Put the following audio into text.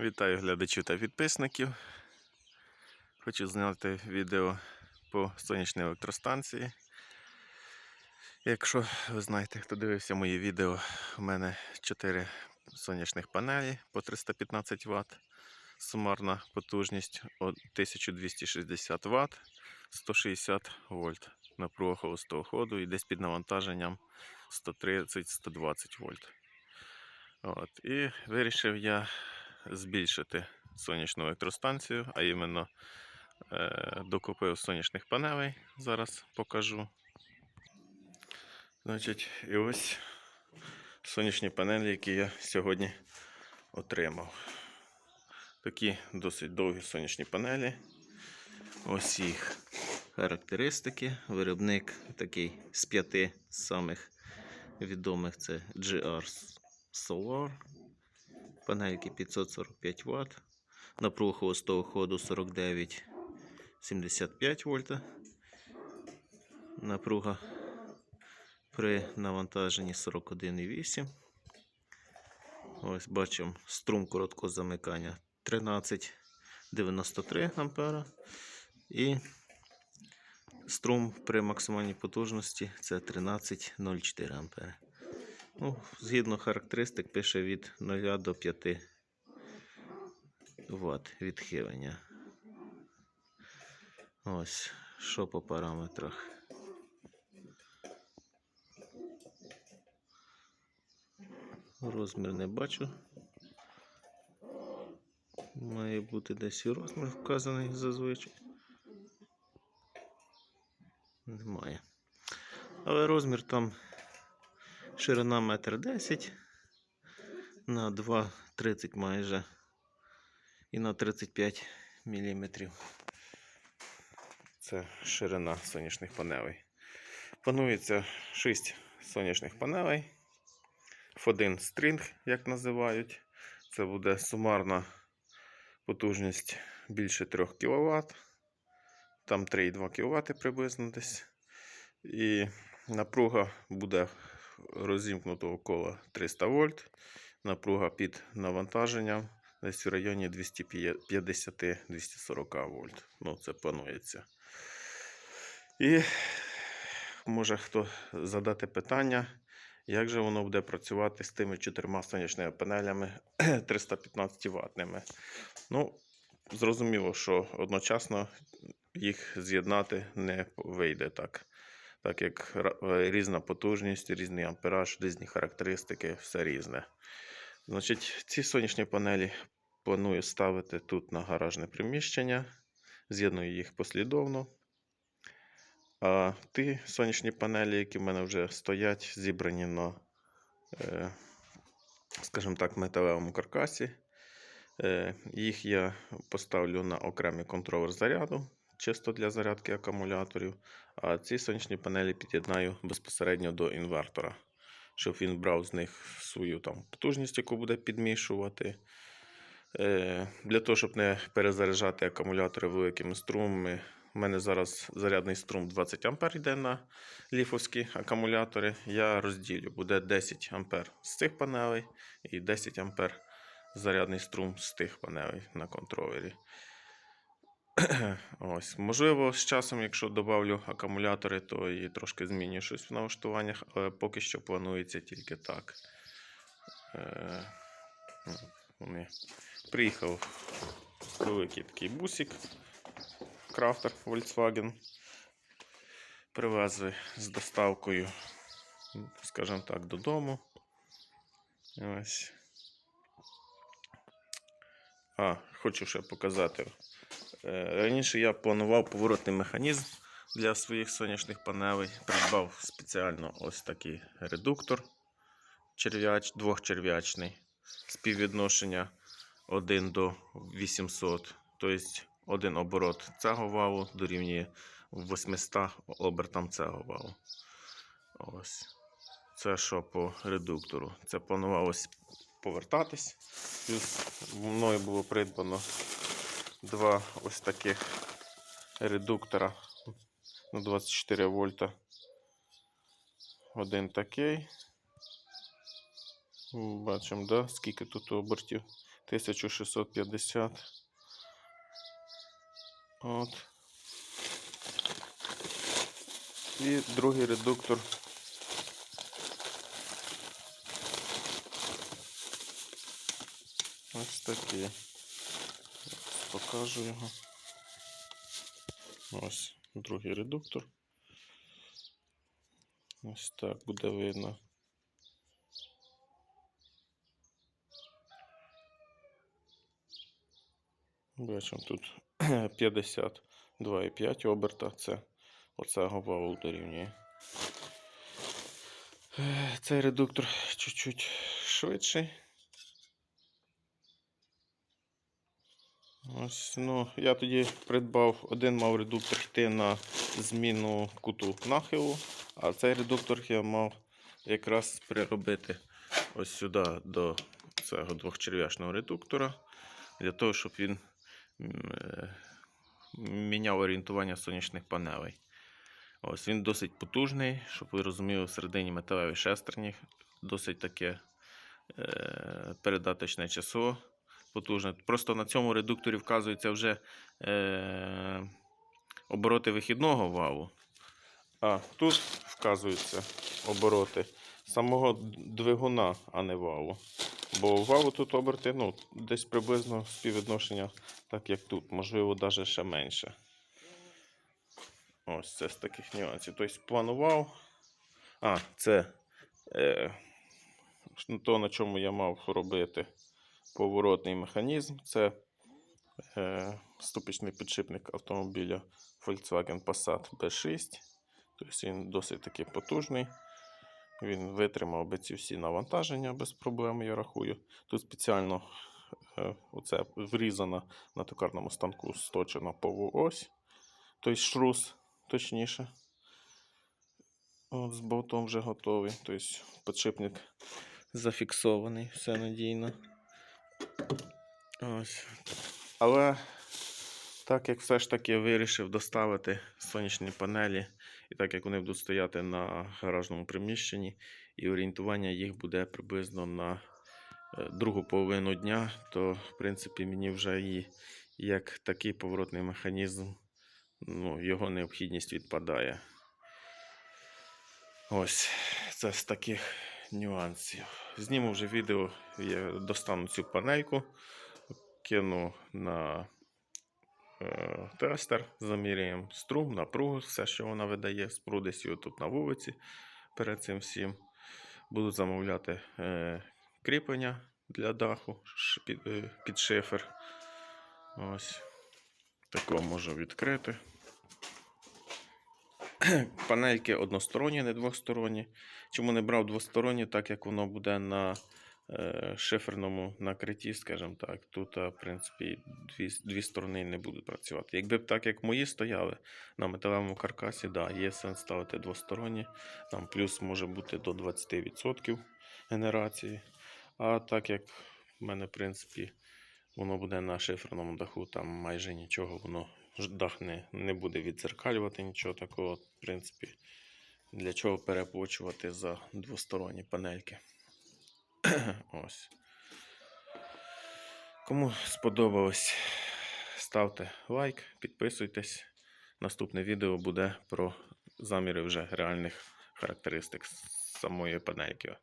Вітаю глядачів та підписників. Хочу зняти відео по сонячній електростанції. Якщо ви знаєте, хто дивився мої відео, у мене 4 сонячних панелі по 315 Вт. Сумарна потужність 1260 Вт, 160 вольт напруга холостого ходу і десь під навантаженням 130-120 вольт. От. І вирішив я збільшити сонячну електростанцію, а іменно е, докупив сонячних панелей. Зараз покажу. Значить, і ось сонячні панелі, які я сьогодні отримав. Такі досить довгі сонячні панелі. Ось їх характеристики. Виробник такий з п'яти самих відомих це GR Solar. Панельки 545 Вт. Напруга холостого ходу 49,75 вольта. Напруга при навантаженні 41,8. Ось бачимо струм короткого замикання 13,93 ампера. І струм при максимальній потужності це 13,04 ампера. Ну, згідно характеристик, пише від 0 до 5 Вт відхилення. Ось, що по параметрах. Розмір не бачу. Має бути десь і розмір вказаний зазвичай. Немає. Але розмір там ширина 1,10 м на 2,30 майже і на 35 мм. Це ширина сонячних панелей. Планується 6 сонячних панелей. F1 стрінг, як називають. Це буде сумарна потужність більше 3 кВт. Там 3,2 кВт приблизно десь. І напруга буде розімкнута около 300 вольт. Напруга під навантаженням десь в районі 250-240 вольт. Ну, це планується. І може хто задати питання, як же воно буде працювати з тими чотирма сонячними панелями 315 ватними. Ну, зрозуміло, що одночасно їх з'єднати не вийде так. Так як різна потужність, різний ампераж, різні характеристики, все різне. Значить, ці сонячні панелі планую ставити тут на гаражне приміщення. З'єдную їх послідовно. А ті сонячні панелі, які в мене вже стоять, зібрані на, е, скажімо так, металевому каркасі. Е, їх я поставлю на окремий контролер заряду, чисто для зарядки акумуляторів. А ці сонячні панелі під'єднаю безпосередньо до інвертора, щоб він брав з них свою там потужність, яку буде підмішувати. Е, Для того, щоб не перезаряджати акумулятори великими струмами. У мене зараз зарядний струм 20 А йде на ліфовські акумулятори. Я розділю, буде 10 А з цих панелей і 10 А зарядний струм з тих панелей на контролері. Ось, можливо, з часом, якщо додавлю акумулятори, то і трошки зміню щось в налаштуваннях, але поки що планується тільки так. Е, ну, вони. Приїхав великий такий бусик, крафтер Volkswagen. Привезли з доставкою, скажімо так, додому. Ось. А, хочу ще показати. Е, Раніше я планував поворотний механізм для своїх сонячних панелей. Придбав спеціально ось такий редуктор черв'яч, двохчерв'ячний. Співвідношення 1 до 800. Тобто один оборот цього валу дорівнює 800 обертам цього валу. Ось. Це що по редуктору. Це планувалось повертатись. Плюс мною було придбано два ось таких редуктора на 24 вольта. Один такий. Бачимо, да? скільки тут обертів. 1650. От. І другий редуктор. Ось такий. Покажу його. Ось другий редуктор. Ось так буде видно. Бачимо тут 52,5 оберта. Це оцього валу дорівнює. Е, Цей редуктор чуть-чуть швидший. Ось, ну, я тоді придбав, один мав редуктор йти на зміну куту нахилу, а цей редуктор я мав якраз приробити ось сюди до цього двохчерв'яшного редуктора, для того, щоб він е, міняв орієнтування сонячних панелей. Ось він досить потужний, щоб ви розуміли, всередині металеві шестерні, досить таке е, передаточне число потужне. Просто на цьому редукторі вказуються вже е, обороти вихідного валу. А тут вказуються обороти самого двигуна, а не валу. Бо у валу тут оберти ну, десь приблизно співвідношення, так як тут, можливо, навіть ще менше. Ось це з таких нюансів. Тобто планував. А, це е, то, на чому я мав робити поворотний механізм. Це е, ступичний підшипник автомобіля Volkswagen Passat B6. Тобто він досить таки потужний. Він витримав би ці всі навантаження без проблем, я рахую. Тут спеціально е, оце врізана на токарному станку сточена полуось, тобто шрус, точніше. От, з болтом вже готовий. Тобто підшипник зафіксований, все надійно. Ось. Але так як все ж таки вирішив доставити сонячні панелі, і так як вони будуть стояти на гаражному приміщенні, і орієнтування їх буде приблизно на е, другу половину дня, то в принципі мені вже і як такий поворотний механізм, ну, його необхідність відпадає. Ось це з таких нюансів. Зніму вже відео, я достану цю панельку, кину на е, тестер, заміряємо струм, напругу, все, що вона видає, спрудесі тут на вулиці перед цим всім. Буду замовляти е, кріплення для даху під, е, під шифер. Ось. Такого можу відкрити. Панельки односторонні, не двосторонні. Чому не брав двосторонні, так як воно буде на е, шиферному накритті, скажімо так. Тут, в принципі, дві, дві сторони не будуть працювати. Якби б так, як мої стояли на металевому каркасі, да, є сенс ставити двосторонні. Там плюс може бути до 20% генерації. А так як в мене, в принципі, воно буде на шиферному даху, там майже нічого, воно дах не, не буде відзеркалювати нічого такого. В принципі, для чого переплачувати за двосторонні панельки. Ось. Кому сподобалось, ставте лайк, підписуйтесь. Наступне відео буде про заміри вже реальних характеристик самої панельки.